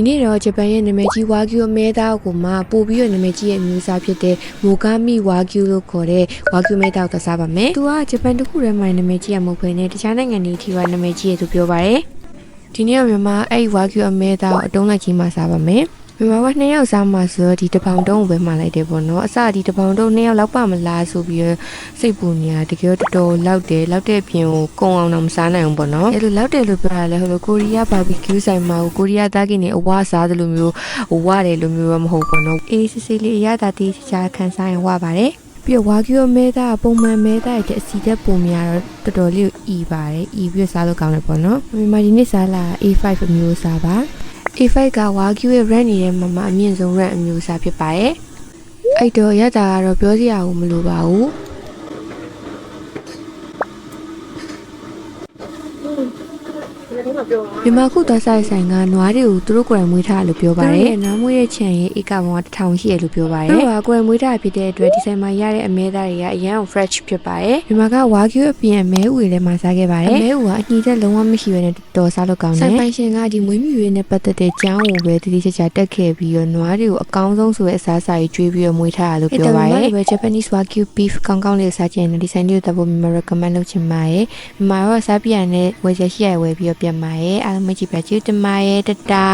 ဒီနေ့တော့ဂျပန်ရဲ့နာမည်ကြီးဝါကျူအမဲသားကိုမှပို့ပြီးတော့နာမည်ကြီးရဲ့အမျိုးအစားဖြစ်တဲ့မိုဂါမီဝါကျူလို့ခေါ်တဲ့ဝါကျူမဲသားကိုသစားပါမယ်။သူကဂျပန်တစ်ခုထဲမှာနာမည်ကြီးရမဟုတ်ဘဲနဲ့တခြားနိုင်ငံတွေအထိပါနာမည်ကြီးရသူပြောပါရယ်။ဒီနေ့ကမြန်မာအဲ့ဒီဝါကျူအမဲသားကိုအတုံးလိုက်ကြီးမှစားပါမယ်။ မြန်မာကနှစ်ယောက်စားမှဆိုတော့ဒီတစ်ပောင်တုံးကိုပဲမှလိုက်တယ်ပေါ့နော်။အစဒီတစ်ပောင်တုံးနှစ်ယောက်လောက်ပါမလားဆိုပြီးတော့စိတ်ပူနေတာတကယ်တော့တော်တော်လောက်တယ်လောက်တဲ့အပြင်ကိုကုံအောင်တော့မစားနိုင်ဘူးပေါ့နော်။အဲ့လိုလောက်တယ်လို့ပြောရလဲဟိုလိုကိုရီးယားဘာဘီကျူးဆိုင်မှာကိုရီးယားသားကင်းနေအဝါစားတယ်လို့မျိုးဟိုဝတယ်လို့မျိုးတော့မဟုတ်ပေါ့နော်။အေးစစ်စစ်လေးအရသာတီးချာခံစားရင်ဝပါတယ်။ပြီးတော့ဝါကျူမဲသားပုံမှန်မဲသားရဲ့အစီတက်ပုံများတော့တော်တော်လေးကိုဤပါတယ်။ဤပြီးတော့စားလို့ကောင်းတယ်ပေါ့နော်။မြန်မာဒီနေ့စားလာ A5 အမျိုးအစားပါ။ A5 ကဝါကျူရဲ့ rank နေတဲ့မှာမှာအမြင့်ဆုံး rank အမျိုးအစားဖြစ်ပါတယ်။အဲ့တော့ရတာကတော့ပြောစရာကိုမလိုပါဘူး။ မြန်မာခုသွားဆိုင်ဆိုင်ကနွားတွေကိုသူတို့ကိုယ်တိုင်မွေးထားတယ်လို့ပြောပါတယ်။နွားမွေးရဲ့ခြံရဲ့ဧကပေါင်းက1000ရှိတယ်လို့ပြောပါတယ်။သူတို့ကကိုယ်တိုင်မွေးထားဖြစ်တဲ့အတွက်ဒီဆိုင်မှာရတဲ့အမဲသားတွေကအရန် fresh ဖြစ်ပါတယ်။မြန်မာကဝါကျူအပြင်အမဲဥတွေလည်းမှာစားခဲ့ပါတယ်။အမဲဥကအညီတဲ့လုံးဝမရှိဘဲနဲ့တော်စားလို့ကောင်းတယ်။ဆိုင်ပိုင်ရှင်ကဒီမွေးမြူရေးနဲ့ပတ်သက်တဲ့ကြောင်းကိုပဲတတိကျကျတက်ခဲ့ပြီးတော့နွားတွေကိုအကောင်းဆုံးဆိုတဲ့အစားအစာကြီးကျွေးပြီးတော့မွေးထားတယ်လို့ပြောပါတယ်။ပဲ Japanese Wagyu beef ကောင်းကောင်းလေးစားချင်တယ်ဒီဆိုင်လေးကိုတပုတ်မြန်မာ recommend လုပ်ချင်ပါတယ်။မြန်မာရောစားပြရတဲ့ဝယ်ချက်ရှိရဝယ်ပြီးတော့ပြန်ပါရဲ့အားလုံးမကြည့်ပါချူတင်ပါရဲ့တတာ